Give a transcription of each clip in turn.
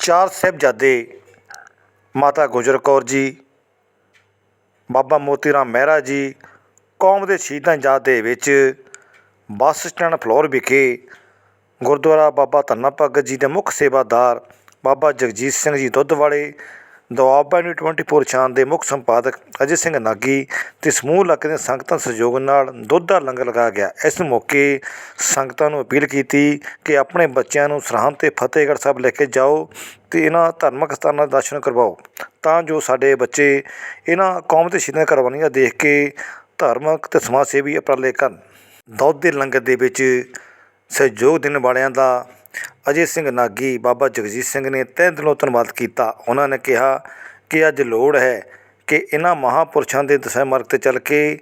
ਚਾਰ ਸਾਹਿਬਜ਼ਾਦੇ ਮਾਤਾ ਗੁਜਰ ਕੌਰ ਜੀ, ਬਾਬਾ ਮੋਤੀ ਰਾਮ ਮਹਿਰਾ ਜੀ, ਕੌਮ ਦੇ ਸ਼ਹੀਦਾਂ ਯਾਦ ਦੇ ਵਿੱਚ ਬੱਸ ਸਟੈਂਡ ਫਲੋਰ ਵਿਖੇ ਗੁਰਦੁਆਰਾ ਬਾਬਾ ਧੰਨਾ ਭਗਤ ਜੀ ਦੇ ਮੁੱਖ ਸੇਵਾਦਾਰ ਬਾਬਾ ਜਗਜੀਤ ਸਿੰਘ ਜੀ ਦੁੱਧ ਵਾਲੇ ਦੁਆਬਾ ਨਿਊ 24 ਸ਼ਾਨ ਦੇ ਮੁੱਖ ਸੰਪਾਦਕ ਅਜੇ ਸਿੰਘ ਨਾਗੀ ਤੇ ਸਮੂਹ ਇਲਾਕੇ ਦੇ ਸੰਗਤਾਂ ਸਹਿਯੋਗ ਨਾਲ ਦੁੱਧ ਦਾ ਲੰਗਰ ਲਗਾਇਆ ਗਿਆ। ਇਸ ਮੌਕੇ ਸੰਗਤਾਂ ਨੂੰ ਅਪੀਲ ਕੀਤੀ ਕਿ ਆਪਣੇ ਬੱਚਿਆਂ ਨੂੰ ਸਰਹੰਦ ਤੇ ਫਤਿਹਗੜ੍ਹ ਸਾਹਿਬ ਲੈ ਕੇ ਜਾਓ ਤੇ ਇਹਨਾਂ ਧਾਰਮਿਕ ਸਥਾਨਾਂ ਦੇ ਦਰਸ਼ਨ ਕਰਵਾਓ। ਤਾਂ ਜੋ ਸਾਡੇ ਬੱਚੇ ਇਹਨਾਂ ਕੌਮ 'ਤੇ ਸ਼ਹੀਦਾਂ ਕੁਰਬਾਨੀਆਂ ਦੇਖ ਕੇ ਧਾਰਮਿਕ ਤੇ ਸਮਾਜ ਸੇਵੀ ਉਪਰਾਲੇ ਕਰਨ। ਦੁੱਧ ਦੇ ਲੰਗਰ ਦੇ ਵਿੱਚ ਸਹਿਯੋਗ ਦੇਣ ਵਾਲਿਆਂ ਦਾ ਅਜੇ ਸਿੰਘ ਨਾਗੀ, ਬਾਬਾ ਜਗਜੀਤ ਸਿੰਘ ਨੇ ਤਹਿ ਦਿਲੋਂ ਧੰਨਵਾਦ ਕੀਤਾ। ਉਹਨਾਂ ਨੇ ਕਿਹਾ ਕਿ ਅੱਜ ਲੋੜ ਹੈ ਕਿ ਇਹਨਾਂ ਮਹਾਪੁਰਸ਼ਾਂ ਦੇ ਦਸ਼ਾ ਮਾਰਗ ਤੇ ਚੱਲ ਕੇ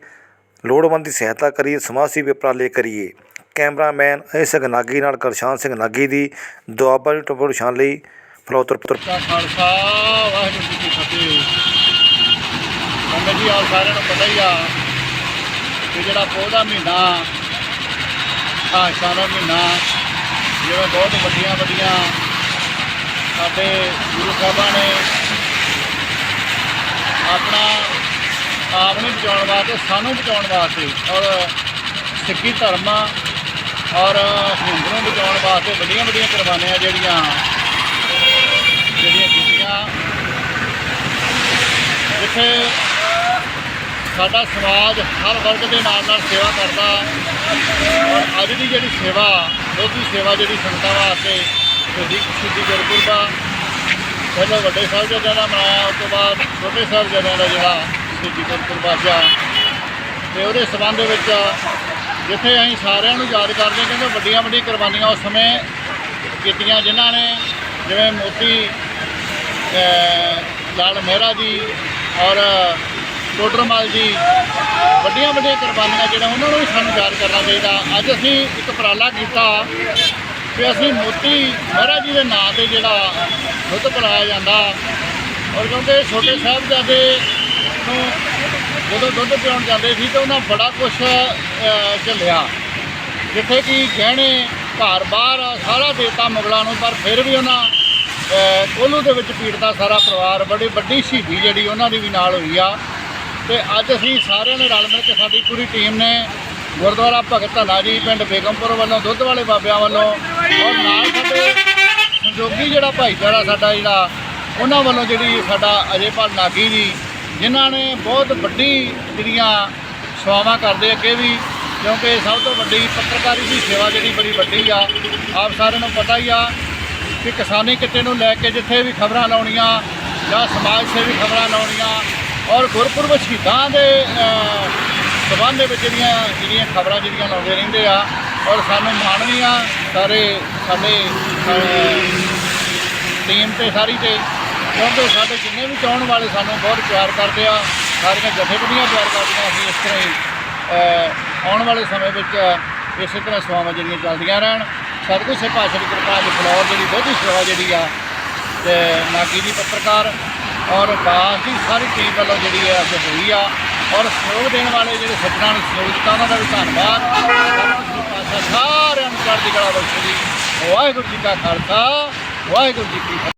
ਲੋੜਵੰਦ ਦੀ ਸਹਾਇਤਾ ਕਰੀਏ, ਸਮਾਜ ਸੇਵੀ ਉਪਰਾਲੇ ਕਰੀਏ। ਕੈਮਰਾਮੈਨ ਅਜੇ ਸਿੰਘ ਨਾਗੀ ਨਾਲ ਕਰਸ਼ਾਨ ਸਿੰਘ ਨਾਗੀ ਦੀ ਦੁਆਬਾ ਦੀ ਟੋਪਰ ਸ਼ਾਨ ਲਈ ਫਲੋਤਰ ਪੁੱਤਰ ਖਾਲਸਾ, ਵਾਹਿਗੁਰੂ ਜੀ ਕੀ ਫਤਿਹ। ਸੰਗਤ ਜੀ, ਆਪ ਸਾਰਿਆਂ ਨੂੰ ਪਤਾ ਹੀ ਆ ਕਿ ਜਿਹੜਾ ਪੋਹ ਦਾ ਮਹੀਨਾ ਆਸ਼ਾ ਦਾ ਮਹੀਨਾ ਜਿਵੇਂ ਬਹੁਤ ਵੱਡੀਆਂ ਵੱਡੀਆਂ ਸਾਡੇ ਗੁਰੂ ਸਾਹਿਬਾਂ ਨੇ ਆਪਣਾ ਆਪ ਨੂੰ ਬਚਾਉਣ ਵਾਸਤੇ, ਸਾਨੂੰ ਬਚਾਉਣ ਵਾਸਤੇ ਔਰ ਸਿੱਖੀ ਧਰਮ ਔਰ ਹਿੰਦੂ ਨੂੰ ਬਚਾਉਣ ਵਾਸਤੇ ਵੱਡੀਆਂ ਵੱਡੀਆਂ ਕੁਰਬਾਨੀਆਂ ਜਿਹੜੀਆਂ ਜਿਹੜੀਆਂ ਕੀਤੀਆਂ। ਜਿੱਥੇ ਸਾਡਾ ਸਮਾਜ ਹਰ ਵਰਗ ਦੇ ਨਾਲ ਨਾਲ ਸੇਵਾ ਕਰਦਾ। ਔਰ ਅੱਜ ਦੀ ਜਿਹੜੀ ਸੇਵਾ ਉਹਦੀ ਸੇਵਾ ਜਿਹੜੀ ਸੰਗਤਾਂ ਵਾਸਤੇ ਸਿੱਧੀ ਸਿੱਧੀ ਗੁਰਪੁਰਬਾ ਪਹਿਲਾਂ ਵੱਡੇ ਸਾਹਿਬਜ਼ਾਦਿਆਂ ਦਾ ਮਨਾਇਆ, ਉਸ ਤੋਂ ਬਾਅਦ ਛੋਟੇ ਸਾਹਿਬਜ਼ਾਦਿਆਂ ਦਾ ਜਿਹੜਾ ਸਿੱਧੀ ਗੁਰਪੁਰਬਾ ਜਾ ਤੇ ਉਹਦੇ ਸਬੰਧ ਦੇ ਵਿੱਚ ਜਿੱਥੇ ਅਸੀਂ ਸਾਰਿਆਂ ਨੂੰ ਯਾਦ ਕਰਦੇ ਹਾਂ ਕਹਿੰਦੇ ਵੱਡੀਆਂ ਵੱਡੀਆਂ ਕੁਰਬਾਨੀਆਂ ਉਸ ਸਮੇਂ ਕੀਤੀਆਂ ਜਿਨ੍ਹਾਂ ਨੇ, ਜਿਵੇਂ ਮੋਤੀ ਲਾਲ ਮਹਿਰਾ ਜੀ ਔਰ ਟੋਡਰਮਲ ਜੀ, ਵੱਡੀਆਂ ਵੱਡੀਆਂ ਕੁਰਬਾਨੀਆਂ ਜਿਹੜਾ ਉਹਨਾਂ ਨੂੰ ਵੀ ਸਾਨੂੰ ਯਾਦ ਕਰਨਾ ਚਾਹੀਦਾ। ਅੱਜ ਅਸੀਂ ਇੱਕ ਉਪਰਾਲਾ ਕੀਤਾ ਕਿ ਅਸੀਂ ਮੋਤੀ ਮਹਾਰਾਜ ਜੀ ਦੇ ਨਾਂ ਤੇ ਜਿਹੜਾ ਦੁੱਧ ਪਿਲਾਇਆ ਜਾਂਦਾ। ਔਰ ਕਿਉਂਕਿ ਛੋਟੇ ਸਾਹਿਬਜ਼ਾਦੇ ਨੂੰ ਜਦੋਂ ਦੁੱਧ ਪਿਆਉਣ ਜਾਂਦੇ ਸੀ ਤਾਂ ਉਹਨਾਂ ਬੜਾ ਕੁਝ ਝੱਲਿਆ। ਜਿੱਥੇ ਕਿ ਗਹਿਣੇ, ਘਰ ਬਾਹਰ, ਸਾਰਾ ਦੇਤਾ ਮੁਗਲਾਂ ਨੂੰ, ਪਰ ਫਿਰ ਵੀ ਉਹਨਾਂ ਕੋਲੂ ਦੇ ਵਿੱਚ ਪੀੜਤਾ ਸਾਰਾ ਪਰਿਵਾਰ, ਬੜੀ ਵੱਡੀ ਸ਼ਹੀਦੀ ਜਿਹੜੀ ਉਹਨਾਂ ਦੀ ਵੀ ਨਾਲ ਹੋਈ ਆ। ਤੇ ਅੱਜ ਅਸੀਂ ਸਾਰਿਆਂ ਨੇ ਰਲ ਮਿਲ ਕੇ ਸਾਡੀ ਪੂਰੀ ਟੀਮ ਨੇ ਗੁਰਦੁਆਰਾ ਭਗਤ ਧਨਾ ਜੀ, ਪਿੰਡ ਬੇਗਮਪੁਰ ਵੱਲੋਂ, ਦੁੱਧ ਵਾਲੇ ਬਾਬਿਆਂ ਵੱਲੋਂ ਔਰ ਨਾਲ ਸਾਡੇ ਸੰਯੋਗੀ ਜਿਹੜਾ ਭਾਈਚਾਰਾ ਸਾਡਾ ਜਿਹੜਾ, ਉਹਨਾਂ ਵੱਲੋਂ ਜਿਹੜੀ ਸਾਡਾ ਅਜੇਪਾਲ ਨਾਗੀ ਜੀ, ਜਿਨ੍ਹਾਂ ਨੇ ਬਹੁਤ ਵੱਡੀ ਜਿਹੜੀਆਂ ਸੇਵਾਵਾਂ ਕਰਦੇ ਅੱਗੇ ਵੀ, ਕਿਉਂਕਿ ਸਭ ਤੋਂ ਵੱਡੀ ਪੱਤਰਕਾਰੀ ਦੀ ਸੇਵਾ ਜਿਹੜੀ ਬੜੀ ਵੱਡੀ ਆ, ਆਪ ਸਾਰਿਆਂ ਨੂੰ ਪਤਾ ਹੀ ਆ ਕਿ ਕਿਸਾਨੀ ਕਿੱਤੇ ਨੂੰ ਲੈ ਕੇ ਜਿੱਥੇ ਵੀ ਖਬਰਾਂ ਲਾਉਣੀਆਂ ਜਾਂ ਸਮਾਜ ਸੇਵੀ ਖਬਰਾਂ ਲਾਉਣੀਆਂ ਔਰ ਗੁਰਪੁਰਬ ਸ਼ਹੀਦਾਂ ਦੇ ਅਹ, ਸੰਬੰਧ ਦੇ ਵਿੱਚ ਜਿਹੜੀਆਂ ਜਿਹੜੀਆਂ ਖਬਰਾਂ ਜਿਹੜੀਆਂ ਲਾਉਂਦੇ ਰਹਿੰਦੇ ਆ ਔਰ ਸਾਨੂੰ ਮਾਣ ਵੀ ਆ ਸਾਰੇ ਸਾਡੇ ਟੀਮ ਤੇ ਸਾਰੀ ਤੇ ਕਿਉਂਕਿ ਸਾਡੇ ਜਿੰਨੇ ਵੀ ਚਾਹਣ ਵਾਲੇ ਸਾਨੂੰ ਬਹੁਤ ਪਿਆਰ ਕਰਦੇ ਆ ਸਾਰੀਆਂ ਜਥੇਬੰਦੀਆਂ ਪਿਆਰ ਕਰਦੀਆਂ ਅਸੀਂ ਇਸ ਤਰ੍ਹਾਂ ਹੀ ਆਉਣ ਵਾਲੇ ਸਮੇਂ ਵਿੱਚ ਇਸੇ ਤਰ੍ਹਾਂ ਸੇਵਾਵਾਂ ਜਿਹੜੀਆਂ ਚੱਲਦੀਆਂ ਰਹਿਣ। ਸਤਿਗੁਰ ਸੇ ਪਾਤਸ਼ਾਹ ਦੀ ਕਿਰਪਾ ਦੀ ਫਲੋਰ ਜਿਹੜੀ ਬਹੁਤੀ ਸੇਵਾ ਜਿਹੜੀ ਆ ਤੇ ਨਾਗੀ ਦੀ ਪੱਤਰਕਾਰ ਔਰ ਬਾਸ ਦੀ ਸਾਰੀ ਟੀਮ ਵੱਲੋਂ ਜਿਹੜੀ ਹੈ ਅੱਜ ਹੋਈ ਆ। ਔਰ ਸਹਿਯੋਗ ਦੇਣ ਵਾਲੇ ਜਿਹੜੇ ਸੱਜਣਾਂ ਨੂੰ ਸਹਿਯੋਗ ਦਿੱਤਾ, ਉਹਨਾਂ ਦਾ ਵੀ ਧੰਨਵਾਦ। ਸਤਿਗੁਰ ਪਾਤਸ਼ਾਹ ਸਾਰਿਆਂ ਨੂੰ ਚੜ੍ਹਦੀ ਕਲਾ ਬਖਸ਼ੇ ਵਾਹਿਗੁਰੂ ਜੀ ਕਾ ਖਾਲਸਾ, ਵਾਹਿਗੁਰੂ ਜੀ ਕੀ